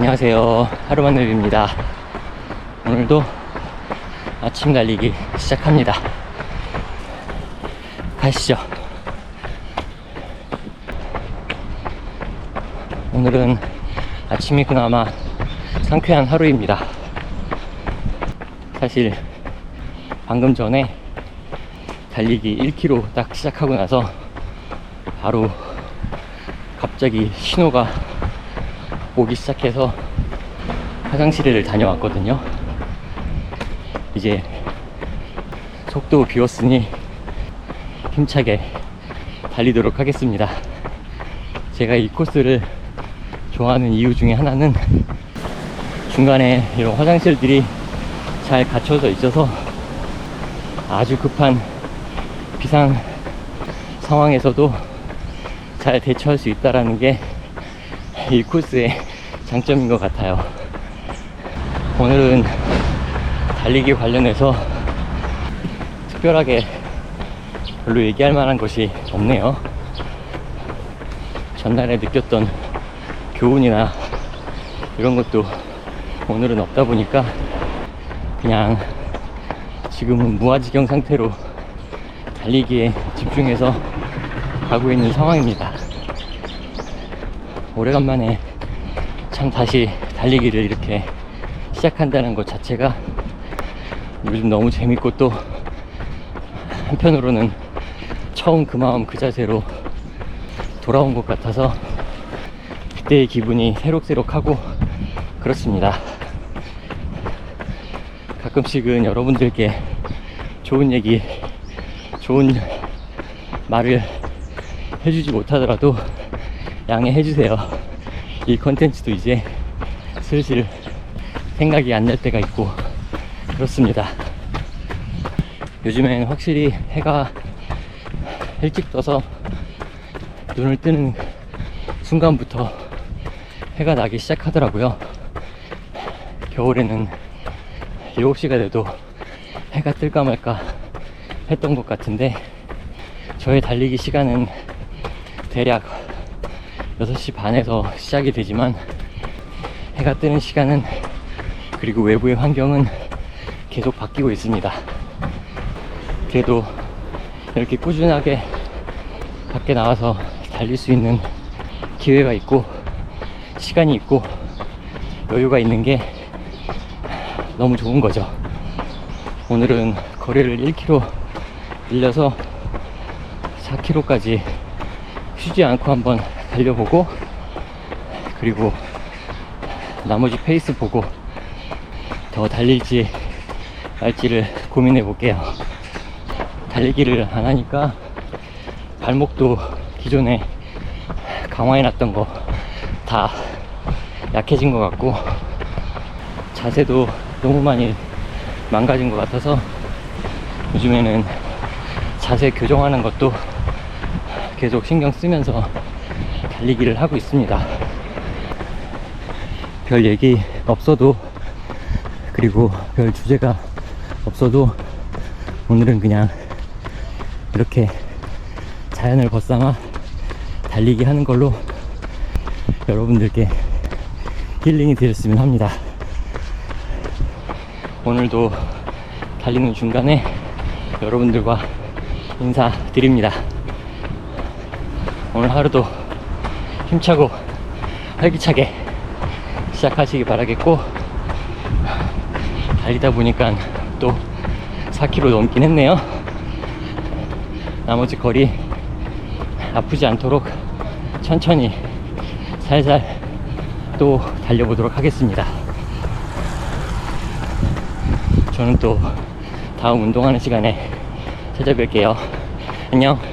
안녕하세요. 하루만늘입니다. 오늘도 아침 달리기 시작합니다. 가시죠. 오늘은 아침이 그나마 상쾌한 하루입니다. 사실 방금 전에 달리기 1km 딱 시작하고 나서 바로 갑자기 신호가 오기 시작해서 화장실을 다녀왔거든요. 이제 속도 비웠으니 힘차게 달리도록 하겠습니다. 제가 이 코스를 좋아하는 이유 중에 하나는 중간에 이런 화장실들이 잘 갖춰져 있어서 아주 급한 비상 상황에서도 잘 대처할 수 있다라는 게 이 코스의 장점인 것 같아요. 오늘은 달리기 관련해서 특별하게 별로 얘기할 만한 것이 없네요. 전날에 느꼈던 교훈이나 이런 것도 오늘은 없다 보니까 그냥 지금은 무아지경 상태로 달리기에 집중해서 가고 있는 상황입니다. 오래간만에 참 다시 달리기를 이렇게 시작한다는 것 자체가 요즘 너무 재밌고 또 한편으로는 처음 그 마음 그 자세로 돌아온 것 같아서 그때의 기분이 새록새록하고 그렇습니다. 가끔씩은 여러분들께 좋은 얘기, 좋은 말을 해주지 못하더라도 양해해 주세요. 이 컨텐츠도 이제 슬슬 생각이 안 날 때가 있고 그렇습니다. 요즘엔 확실히 해가 일찍 떠서 눈을 뜨는 순간부터 해가 나기 시작하더라고요. 겨울에는 7시가 돼도 해가 뜰까 말까 했던 것 같은데 저의 달리기 시간은 대략 6시 반에서 시작이 되지만 해가 뜨는 시간은 그리고 외부의 환경은 계속 바뀌고 있습니다. 그래도 이렇게 꾸준하게 밖에 나와서 달릴 수 있는 기회가 있고 시간이 있고 여유가 있는 게 너무 좋은 거죠. 오늘은 거리를 1km 늘려서 4km까지 쉬지 않고 한번 달려보고 그리고 나머지 페이스 보고 더 달릴지 말지를 고민해 볼게요. 달리기를 안 하니까 발목도 기존에 강화해 놨던 거 다 약해진 것 같고 자세도 너무 많이 망가진 것 같아서 요즘에는 자세 교정하는 것도 계속 신경 쓰면서 달리기를 하고 있습니다. 별 얘기 없어도 그리고 별 주제가 없어도 오늘은 그냥 이렇게 자연을 벗삼아 달리기 하는 걸로 여러분들께 힐링이 되었으면 합니다. 오늘도 달리는 중간에 여러분들과 인사드립니다. 오늘 하루도 힘차고 활기차게 시작하시기 바라겠고 달리다 보니까 또 4km 넘긴 했네요. 나머지 거리 아프지 않도록 천천히 살살 또 달려보도록 하겠습니다. 저는 또 다음 운동하는 시간에 찾아뵐게요. 안녕.